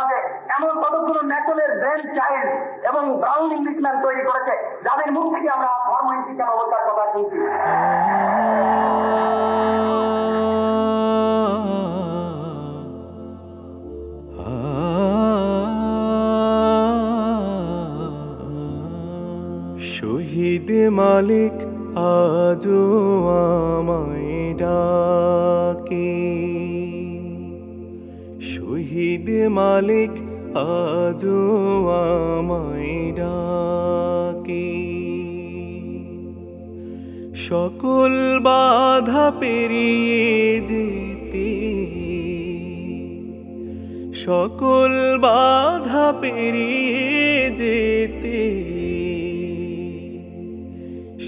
সমাজে এমন কতগুলো ন্যাশনাল ব্রেন চাইল্ড এবং ব্রাউন ইংলিশম্যান তৈরি করেছে, যাদের মুখ থেকে আমরা ধর্মহীন শিক্ষা ব্যবস্থার কথা শুনছি। শহীদ মালিক আজও আমায় ডাকে। শহীদ মালিক আজও আমায় ডাকে। সকল বাধা পেরিয়ে যেতে, সকল বাধা পেরিয়ে যেতে,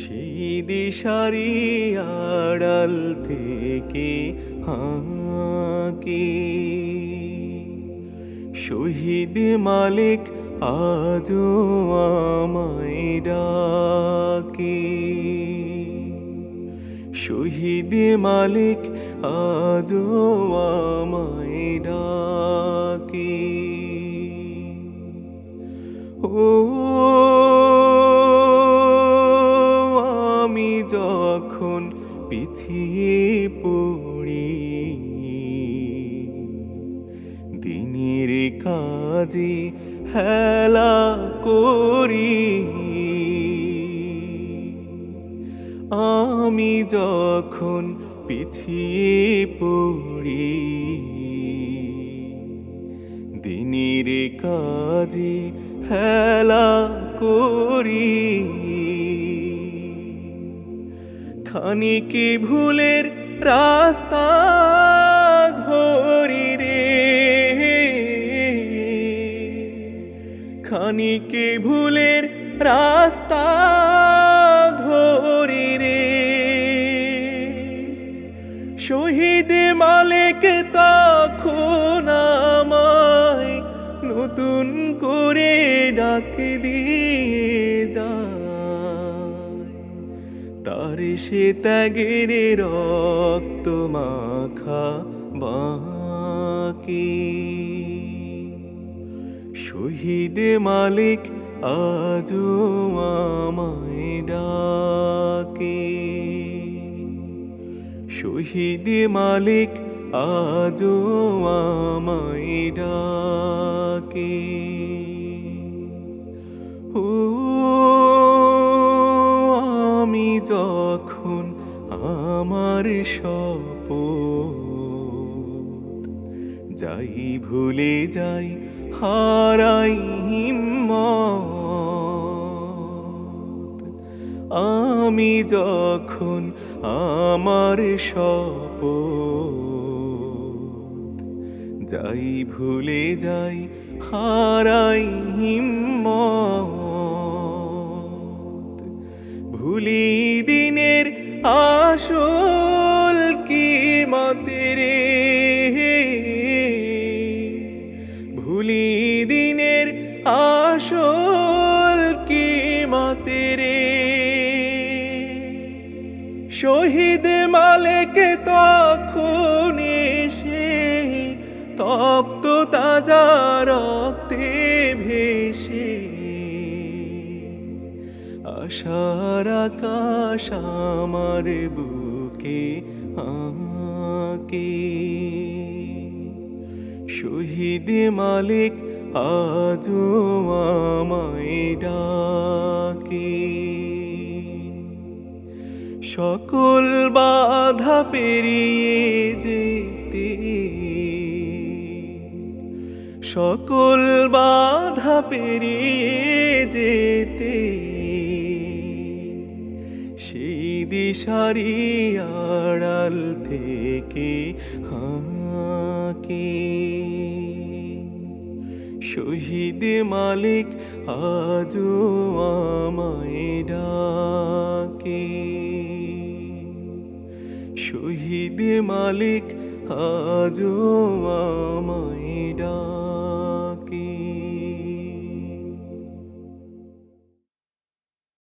সেই দিশারি আড়াল থেকে হাঁকে। শহীদ মালিক আজও আমায় ডাকে। শহীদ মালিক আজও আমায় ডাকে। ও আমি যখন পিছিয়ে কাজে হেলা করি। আমি যখন পিছিয়ে পড়ি দিনের কাজে হেলা করি। খানিকে ভুলের রাস্তা খানিকে ভুলের রাস্তা ধরি রে? শহীদ মালিক তখন আমায় নতুন করে ডাক দিয়ে যায়। তার সে ত্যাগের রক্ত মাখা বাকি। শহীদ মালিক আজও আমায় ডাকে। শহীদ মালিক আজও আমায় ডাকে। ও, আমি যখন আমার শপথ যাই, ভুলে যাই হারাই আমি যখন আমার শপথ যাই ভুলে যাই হারাই হিম্মত ভুলি দিনের আসল শহীদ মালিক তখন এসে তপ্ত তাজা রক্তে ভেসে আশার আকাশ আমার বুকে আঁকে। শহীদ মালিক আজও আমায় ডাকে। সকল বাধা পেরিয়ে যেতে। সকল বাধা পেরিয়ে যেতে। সেই দিশারি আড়াল থেকে হাঁকে। শহীদ মালিক আজও আমায় ডাকে। শহীদ মালিক আজও আমায় ডাকে।